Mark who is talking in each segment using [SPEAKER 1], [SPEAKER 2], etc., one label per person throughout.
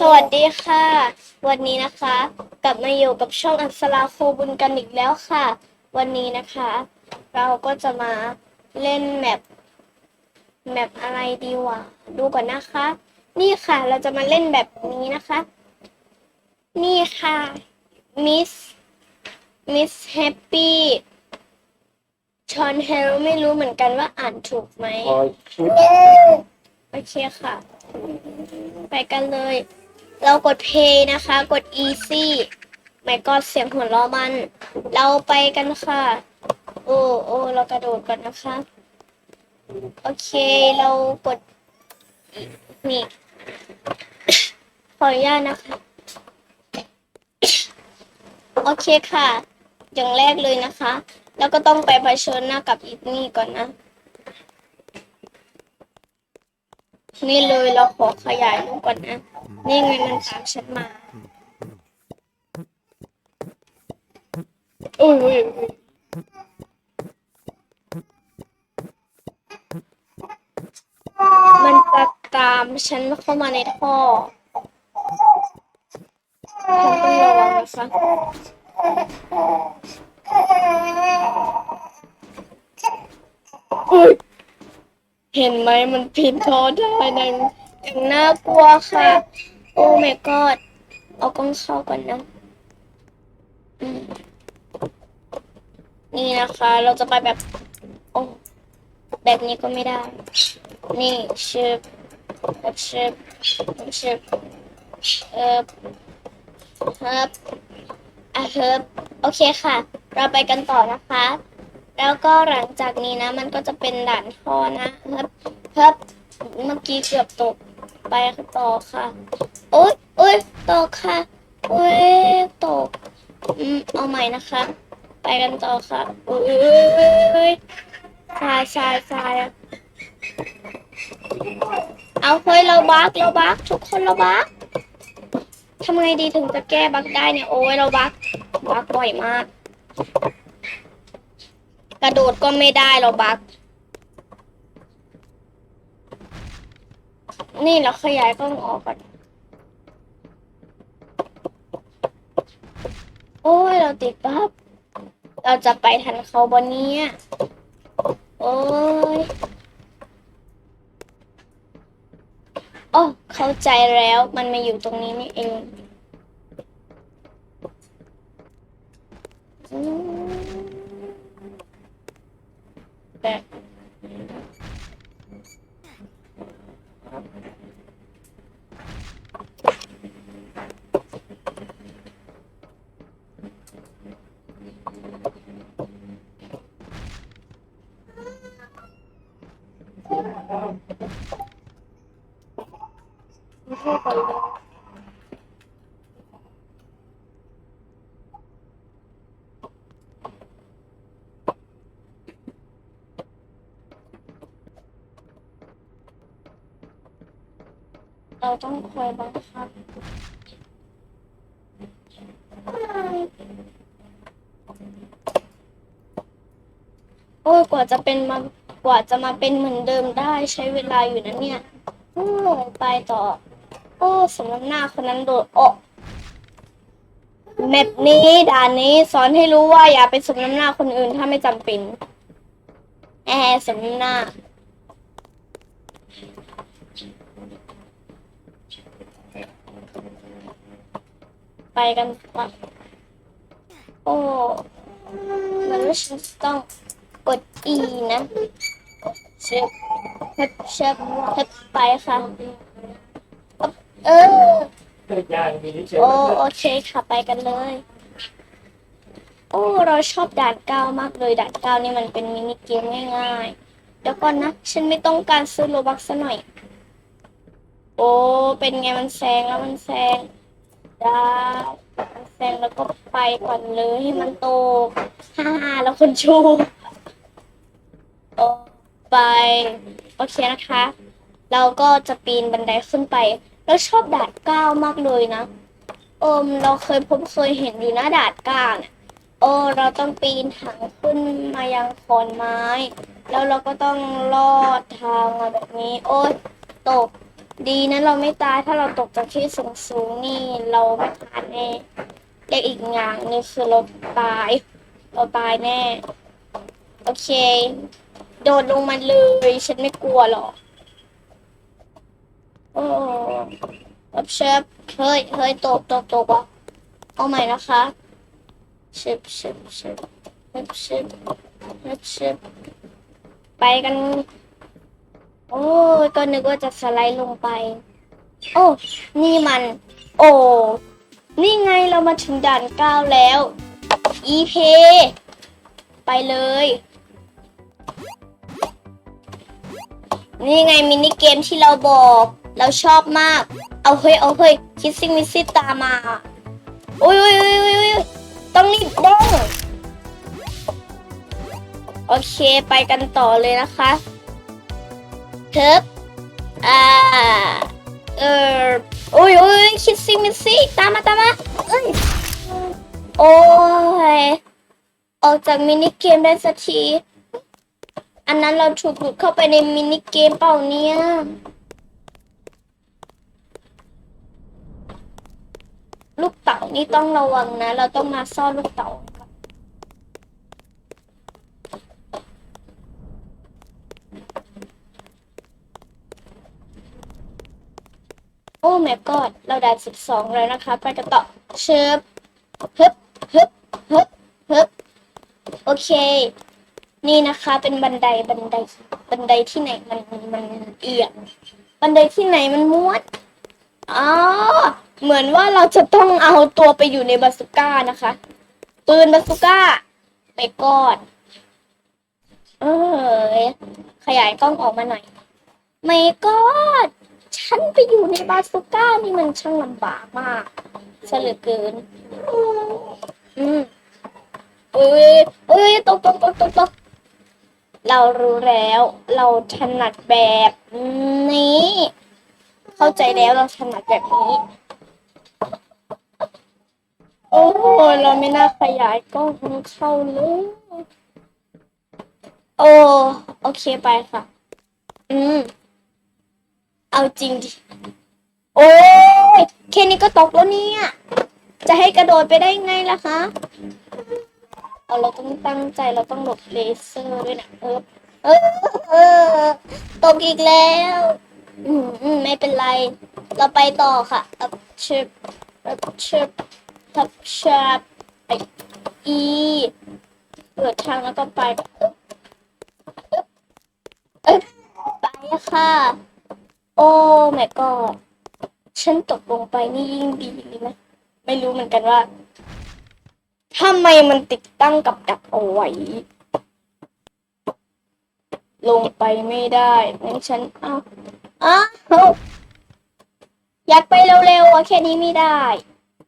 [SPEAKER 1] สวัสดีค่ะ วันนี้นะคะ กลับมาอยู่กับช่องอัศราโคบุญกันอีกแล้วค่ะ วันนี้นะคะ เราก็จะมาเล่นแมปแมปอะไรดีวะดูก่อนนะคะ นี่ค่ะ เราจะมาเล่นแบบนี้นะคะ นี่ค่ะมิสมิสแฮปปี้ชอนเฮลไม่รู้เหมือนกันว่าอ่านถูกไหม
[SPEAKER 2] คอยชุด
[SPEAKER 1] โอเคค่ะ ไปกันเลย เรากด play นะคะ กด easy ไม่ก็เสียงหัวเราะมัน เราไปกันค่ะ โอ้โอ้เรากระโดดก่อนนะคะ โอเคเรากด นี่ ขออนุญาตนะคะ โอเคค่ะ อย่างแรกเลยนะคะ แล้วก็ต้องไปเผชิญหน้ากับอีนี่ก่อนนะ นี่เลยเราขอขยายรูปก่อนนะ นี่ไงมันตามฉันมาอุ้ยอุ้ยอุ้ยมันจะตามฉันเข้ามาในท่อฉันต้องระวังนะคะอุ้ย เห็นไหมมันพินทอได้นะอย่างน่ากลัวค่ะ โอ้ my god เอากล้องเข้าก่อนนะอืมนี่นะคะ เราจะไปแบบ โอ้ แบบนี้ก็ไม่ได้ นี่ชิบชิบชิบเอ่อฮับอะเฮิบโอเคค่ะ เราไปกันต่อนะคะ แล้วก็หลังจากนี้นะ มันก็จะเป็นด่านท่อนะครับเฮ้บเมื่อกี้เกือบตกไปต่อค่ะ โอ๊ยโอ๊ยตกค่ะ โอ๊ยตกอืมเอาใหม่นะคะ ไปกันต่อค่ะโอ๊ยทรายทรายทรายเอาเฮ้ยเราบักเราบักทุกคนเราบักทำไงดีถึงจะแก้บักได้เนี่ย โอ้ยเราบักบักบ่อยมาก กระโดดก็ไม่ได้เราบักนี่เราขยายกล้องออกก่อน โอ้ยเราติดบักเราจะไปทันเขาบนนี้ยโอ้ยโอ้เข้าใจแล้วมันมาอยู่ตรงนี้นี่เองอืม แบบไม่พูดก่อนเลยเรา ต้องคอยบังคับโอ้ยกว่าจะเป็นมากว่าจะมาเป็นเหมือนเดิมได้ใช้เวลาอยู่นะเนี่ยโอ้ไปต่อ โอ้สมน้ำหน้าคนนั้นโดดโอ้แมปนี้ด่านนี้สอนให้รู้ว่าอย่าไปสมน้ำหน้าคนอื่นถ้าไม่จำเป็นแอสมน้ำหน้า ไปกันต่อโอ้มันว่าฉันจะต้องกด E นะเชฟเชฟเชฟเชฟไปค่ะ เออ
[SPEAKER 2] เกิดยางมีเฉย
[SPEAKER 1] โอ้โอเคค่ะไปกันเลย โอ้ เราชอบด่านเก้ามากเลยด่านเก้านี่มันเป็นมินิเกมง่ายๆ เดี๋ยวก่อนนะ ฉันไม่ต้องการซื้อโลบักซะหน่อย โอ้ เป็นไงมันแซงแล้วมันแซง ได้แซงแล้วก็ไปก่อนเลยให้มันโตฮ่าแล้วคนชูโอ้ไป โอเคนะคะ เราก็จะปีนบันไดขึ้นไป แล้วชอบดาดก้าวมากเลยนะโอมเราเคยพบเคยเห็นอยู่นะดาดก้าวเนี่ยโอ้เราต้องปีนถังขึ้นมายังขอนไม้ แล้วเราก็ต้องลอดทางมาแบบนี้ โอ๊ยตก ดีนะเราไม่ตายถ้าเราตกจากที่สูงสูงๆนี่เราไม่ตายแน่เรียกอีกอย่างนึงคือเราตาย เราตายแน่ โอเค โดดลงมาเลย ฉันไม่กลัวหรอกโอ้รับเชฟเฮ้ยเฮ้ยตกตกตกอะเอาใหม่นะคะเชฟเชฟเชฟเชฟเชฟไปกัน โอ้ยก็นึกว่าจะสไลด์ลงไป โอ้ นี่มัน โอ้ นี่ไงเรามาถึงด่านเก้าแล้ว อีเพ ไปเลย นี่ไงมินิเกมที่เราบอก เราชอบมาก เอาเฮ้ย เอาเฮ้ย คิดซิงมิซิตามาโอ้ยโอ้ยโอ้ยอ้ยโอ้ยต้องรีบเด้งโอเคไปกันต่อเลยนะคะ เทิบอ่า เออโอ้ยโอ้ยคิดซิมิซิตามมาตามมาเอ้ยโอ้ย ออกจากมินิเกมได้สักที อันนั้นเราถูกหลุดเข้าไปในมินิเกมเปล่าเนี่ยลูกเต๋านี่ต้องระวังนะ เราต้องมาซ่อนลูกเต๋าก่อน โอ้แม่กอดเราได้สิบสองแล้วนะคะ ไปกันต่อเชิบฮึบฮึบฮึบฮึบโอเค นี่นะคะเป็นบันไดบันไดบันไดที่ไหนมันมันเอียงบันไดที่ไหนมันม้วนอ๋อเหมือนว่าเราจะต้องเอาตัวไปอยู่ในบาสุก้านะคะ ปืนบาสุก้า ไปก่อนเออขยายกล้องออกมาหน่อย ไม่กอด ฉันไปอยู่ในบาสุก้านี่มันช่างลำบากมากเหลือเกิน อืมเอ้ยเอ้ยตกตกตกตกตกเรารู้แล้ว เราถนัดแบบนี้ เข้าใจแล้วเราถนัดแบบนี้ โอ้เราไม่น่าขยายกล้องเข้าเลยโอ้โอเคไปค่ะ อืม เอาจริงดิ โอ้ยแค่นี้ก็ตกแล้วเนี่ย จะให้กระโดดไปได้ไงล่ะคะ เอาเราต้องตั้งใจเราต้องหลบเลเซอร์ด้วยนะเออเออเออตกอีกแล้ว อืมอืมไม่เป็นไร เราไปต่อค่ะอัพชิปอัพชิปทับชับไปอีเปิดทางแล้วก็ไป เออไปค่ะ โอ้แม่ก็ฉันตกลงไปนี่ยิ่งดีเลยนะ ไม่รู้เหมือนกันว่าทำไมมันติดตั้งกับดักเอาไว้ ลงไปไม่ได้งั้นฉันเอาอ้าวอยากไปเร็วๆอะแค่นี้ไม่ได้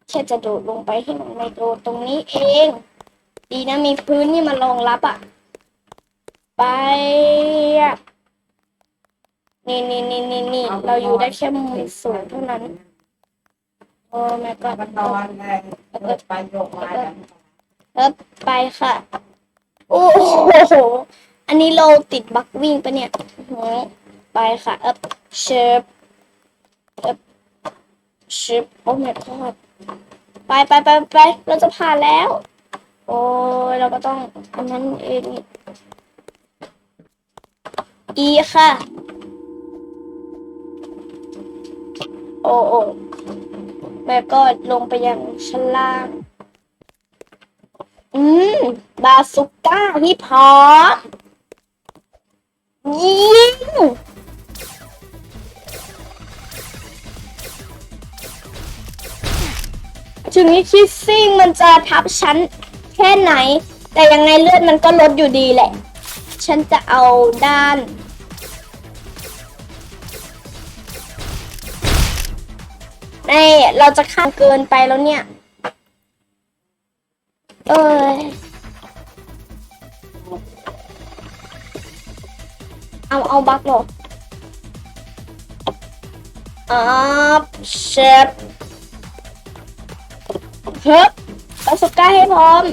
[SPEAKER 1] แค่จะโดดลงไปให้มันไม่โดดตรงนี้เอง ดีนะมีพื้นนี่มารองรับอะไป นี่นี่นี่นี่นี่เราอยู่ได้แค่มุมสูงเท่านั้น โอ้แม่ก็
[SPEAKER 2] มันนอนไงเดินไปโยกมากัน
[SPEAKER 1] เอบไปค่ะ โอ้โห อันนี้เราติดบักวิ่งปะเนี่ยอื้อหือไปค่ะ เอบเชิบเอบเชิบโอ้ my god ไปไปไปไปเราจะผ่านแล้ว โอ้ยเราก็ต้องอันนั้นเองอีค่ะ โอ้โอ้แม่ก็ลงไปยังชั้นล่าง อืม บาสุก้าที่พร้อมยิงถึงนี้คิดซิ่งมันจะทับฉันแค่ไหน แต่ยังไงเลือดมันก็ลดอยู่ดีแหละ ฉันจะเอาด้าน เราจะข้ามเกินไปแล้วเนี่ย เอ้ยเอาเอาบักเหรออัพเชฟเฮ้ยบาสุก้าให้พร้อม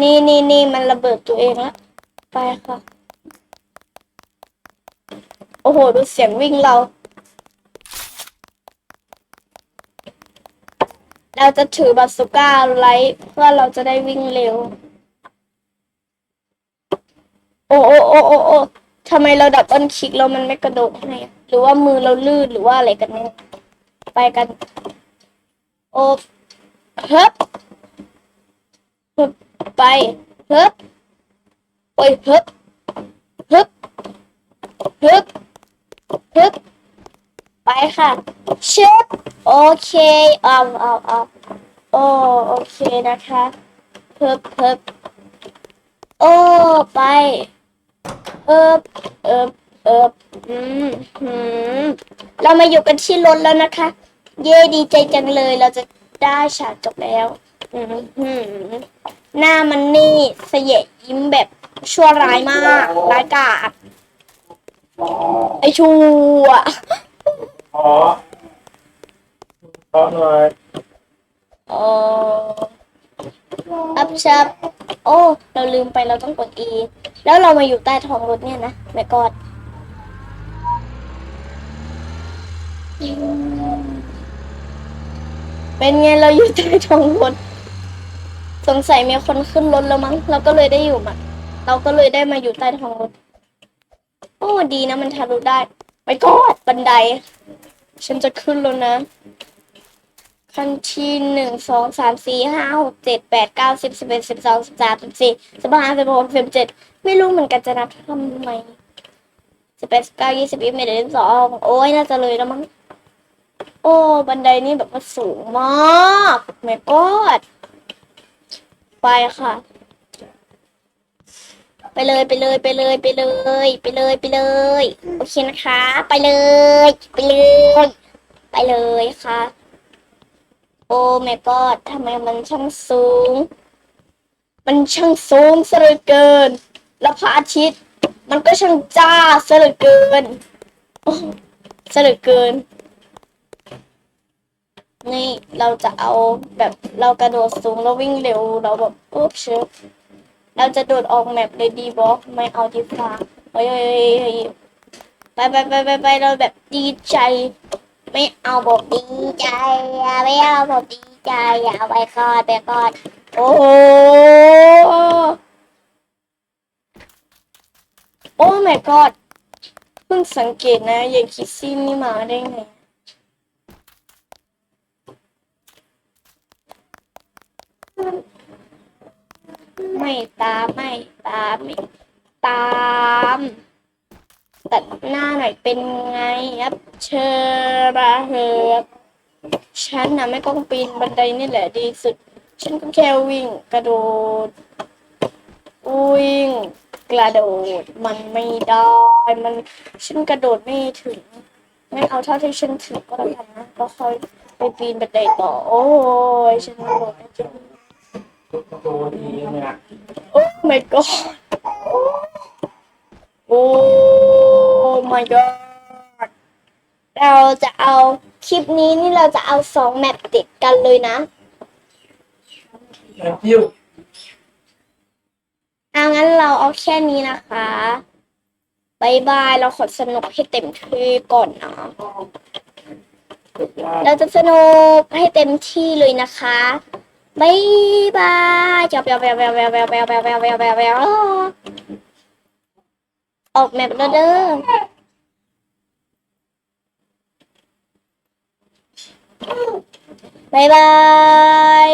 [SPEAKER 1] นี่นี่นี่มันระเบิดตัวเองล้วไปค่ะ อ้โห ดูเสียงวิ่งเรา เราจะถือบาสุก้าไลท์เพื่อเราจะได้วิ่งเร็ว โอ้โอ้โอ้โอ้โอ้ทำไมเราดับเบิลคลิกแล้วมันไม่กระโดดให้ หรือว่ามือเราลื่นหรือว่าอะไรกันแน่ไปกัน โอ้เฮ้บเฮ้บไปเฮ้บโอ้ยเฮ้บเฮ้บเฮ้บ เฮ้บไปค่ะชึบโอเคเอาเอาเอาโอโอเคนะคะเฮ้บเฮ้บโอ้ไปเอิบเอิบเอิบอืมหืมเรามาอยู่กันที่รถแล้วนะคะ เย่ดีใจจังเลยเราจะได้ฉากจบแล้วอืมหืมหน้ามันนี่เสยยิ้มแบบชั่วร้ายมากร้ายกาจ ไอชั่ว
[SPEAKER 3] ขอขอหน่อย
[SPEAKER 1] โอ้อัพชับโอ้ เราลืมไปเราต้องกด E แล้วเรามาอยู่ใต้ท้องรถเนี่ยนะแม่กอดเป็นไงเราอยู่ใต้ท้องรถสงสัยมีคนขึ้นรถแล้วมั้ง เราก็เลยได้อยู่มาเราก็เลยได้มาอยู่ใต้ท้องรถ โอ้ดีนะมันทะลุได้ไปกอดบันได ฉันจะขึ้นแล้วนะขั้นที่หนึ่งสองสามสี่ห้าหกเจ็ดแปดเก้าสิบสิบเอ็ดสิบสองสิบสามสิบสี่สิบห้าสิบหกสิบเจ็ดไม่รู้เหมือนกันจะนับทำไมสิบแปดสิบเก้ายี่สิบยี่สิบเอ็ดยี่สิบสองโอ้ยน่าจะเลยแล้วมั้งโอ้ บันไดนี่แบบว่าสูงมากแม่กอดไปค่ะ ไปเลยไปเลยไปเลยไปเลยไปเลยไปเลย โอเคนะคะ ไปเลย ไปเลย ไปเลยค่ะ โอ้แม่กอดทำไมมันช่างสูง มันช่างสูงซะเลือเกิน แล้วพระอาทิตย์มันก็ช่างจ้าซะเลือเกินซะเลือเกินนี่เราจะเอาแบบเรากระโดดสูงแล้ววิ่งเร็วเราแบบปุ๊บเชิบ เราจะโดดออกแมปเลยดีบ็อกไม่เอาดีฟ้าเฮ้ยไปไปไปไปไปเราแบบดีใจ ไม่เอาบอกดีใจไม่เอาบอกดีใจอย่าไปกอดไปกอดโอ้โหโอ้ my god เพิ่งสังเกตนะยายคิดซี่นี่มาได้ไง ไม่ตามไม่ตามไม่ตามตัดหน้าหน่อยเป็นไงครับเชอราเฮบฉันนะไม่ต้องปีนบันไดนี่แหละดีสุด ฉันก็แค่วิ่งกระโดด วิ่งกระโดดมันไม่ได้มันฉันกระโดดไม่ถึงงั้นเอาเท่าที่ฉันถึงก็แล้วกันนะแล้วค่อยไปปีนบันไดต่อ โอ้ยฉันกระโดดไม่ถึง
[SPEAKER 3] ทุกตัวดีเนี่ย
[SPEAKER 1] โอ้ my god โอ้ my god เราจะเอาคลิปนี้นี่เราจะเอาสองแมปติดกันเลยนะ
[SPEAKER 3] แอนกิ้ว
[SPEAKER 1] เอางั้นเราเอาแค่นี้นะคะบายบายเราขอสนุกให้เต็มที่ก่อนนะ
[SPEAKER 3] สุดยอด
[SPEAKER 1] เราจะสนุกให้เต็มที่เลยนะคะ บายบายจบแววแววแววแววแววแววแววแววแววแววแววออกแมปเด้อบายบาย